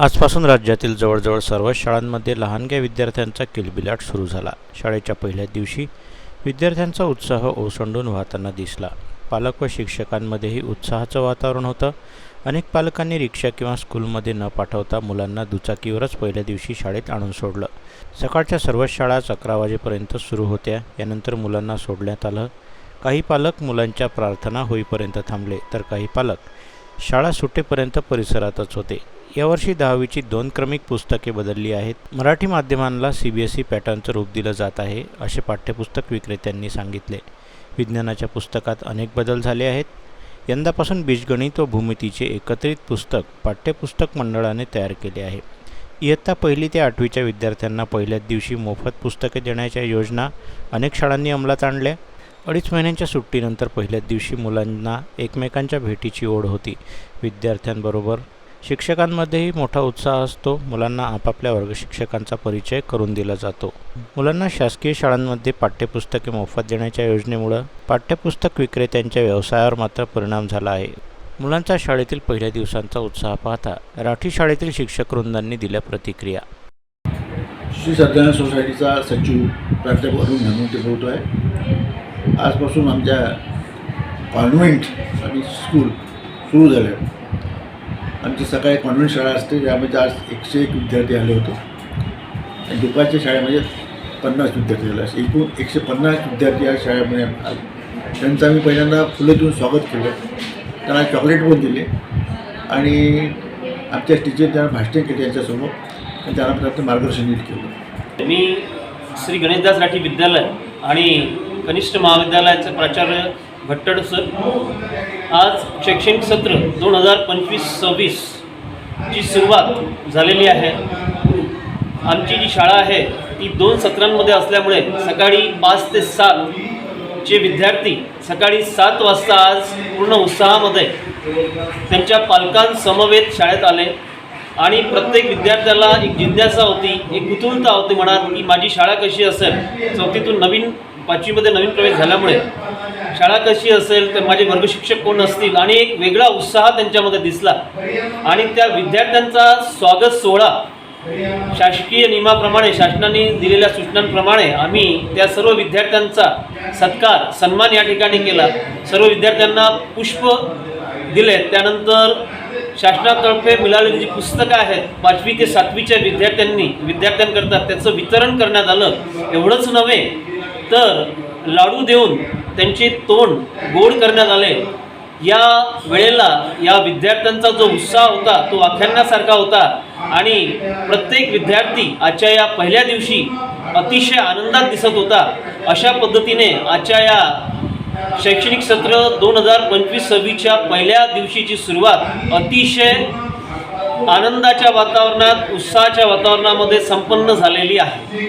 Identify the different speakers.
Speaker 1: आजपासून राज्यातील जवळजवळ सर्वच शाळांमध्ये लहानग्या विद्यार्थ्यांचा किलबिलाट सुरू झाला. शाळेच्या पहिल्याच दिवशी विद्यार्थ्यांचा उत्साह ओसंडून वाहताना दिसला. पालक व शिक्षकांमध्येही उत्साहाचं वातावरण होतं. अनेक पालकांनी रिक्षा किंवा स्कूलमध्ये न पाठवता मुलांना दुचाकीवरच पहिल्या दिवशी शाळेत आणून सोडलं. सकाळच्या सर्वच शाळाच अकरा वाजेपर्यंत सुरू होत्या. यानंतर मुलांना सोडण्यात आलं. काही पालक मुलांच्या प्रार्थना होईपर्यंत थांबले तर काही पालक शाळा सुटेपर्यंत परिसरातच होते. यावर्षी दहावीची दोन क्रमिक पुस्तके बदलली आहेत. मराठी माध्यमांना सी बी एस ई पॅटर्नचं रूप दिलं जात आहे असे पाठ्यपुस्तक विक्रेत्यांनी सांगितले. विज्ञानाच्या पुस्तकात अनेक बदल झाले आहेत. यंदापासून बीजगणित व भूमितीचे एकत्रित पुस्तक पाठ्यपुस्तक मंडळाने तयार केले आहे. इयत्ता पहिली ते आठवीच्या विद्यार्थ्यांना पहिल्याच दिवशी मोफत पुस्तके देण्याच्या योजना अनेक शाळांनी अंमलात आणल्या. अडीच महिन्यांच्या सुट्टीनंतर पहिल्याच दिवशी मुलांना एकमेकांच्या भेटीची ओढ होती. विद्यार्थ्यांबरोबर शिक्षकांमध्येही मोठा उत्साह असतो. मुलांना आपापल्या वर्गशिक्षकांचा परिचय करून दिला जातो. मुलांना शासकीय शाळांमध्ये पाठ्यपुस्तके मोफत देण्याच्या योजनेमुळं पाठ्यपुस्तक विक्रेत्यांच्या व्यवसायावर मात्र परिणाम झाला आहे. मुलांचा शाळेतील पहिल्या दिवसांचा उत्साह पाहता राठी शाळेतील शिक्षक वृंदांनी दिल्या प्रतिक्रिया.
Speaker 2: श्री सत्यनारायण सोसायटीचा सचिव प्राध्यापक अरुण धनवंती बोलतो आहे आजपासून आमच्या कॉन्व्हेंट आणि स्कूल सुरू झाले. आमची सकाळी कॉन्व्हेंट शाळा असते ज्यामध्ये आज एकशे एक विद्यार्थी आले होते. आणि दुपारच्या शाळेमध्ये म्हणजे पन्नास विद्यार्थी झाले असे एकूण एकशे पन्नास विद्यार्थी या शाळेमध्ये आले. त्यांचं आम्ही पहिल्यांदा फुलं देऊन स्वागत केलं. त्यांना चॉकलेट पण दिले. आणि आमच्या टीचर त्यांना भाषण केले यांच्यासमोर आणि त्यांना प्रयत्न मार्गदर्शन केलं.
Speaker 3: मी श्री गणेशदास राठी विद्यालय आणि कनिष्ठ महाविद्यालयाचं प्राचार्य भट्टड सर. आज शैक्षणिक सत्र दोन हजार पंचवीस सव्वीस ची सुरुवात झालेली आहे. आमची जी शाळा आहे ती दोन सत्रांमध्ये असल्यामुळे सकाळी पाच ते सात चे विद्यार्थी सकाळी सात वाजता आज पूर्ण उत्साहामध्ये त्यांच्या पालकांसमवेत शाळेत आले. आणि प्रत्येक विद्यार्थ्याला एक जिज्ञासा होती एक कुतूहलता होती मनात की माझी शाळा कशी असेल? चौथीतून नवीन पाचवीमध्ये नवीन प्रवेश झाल्यामुळे शाळा कशी असेल तर माझे वर्गशिक्षक कोण असतील आणि एक वेगळा उत्साह त्यांच्यामध्ये दिसला. आणि त्या विद्यार्थ्यांचा स्वागत सोहळा शासकीय नियमाप्रमाणे शासनाने दिलेल्या सूचनांप्रमाणे आम्ही त्या सर्व विद्यार्थ्यांचा सत्कार सन्मान या ठिकाणी केला. सर्व विद्यार्थ्यांना पुष्प दिले. त्यानंतर शासनातर्फे मिळालेली जी पुस्तकं आहेत पाचवी ते सातवीच्या विद्यार्थ्यांनी विद्यार्थ्यांकरता त्याचं वितरण करण्यात आलं. एवढंच नव्हे तर लाडू देऊन त्यांचे तोंड गोड करण्यात आले. या वेळेला या विद्यार्थ्यांचा जो उत्साह होता तो आख्यानासारखा होता आणि प्रत्येक विद्यार्थी आजच्या या पहिल्या दिवशी अतिशय आनंदात दिसत होता. अशा पद्धतीने आजच्या या शैक्षणिक सत्र दोन हजार पंचवीस सव्वीसच्या पहिल्या दिवशीची सुरुवात अतिशय आनंदाच्या वातावरणात उत्साहाच्या वातावरणामध्ये संपन्न झालेली आहे.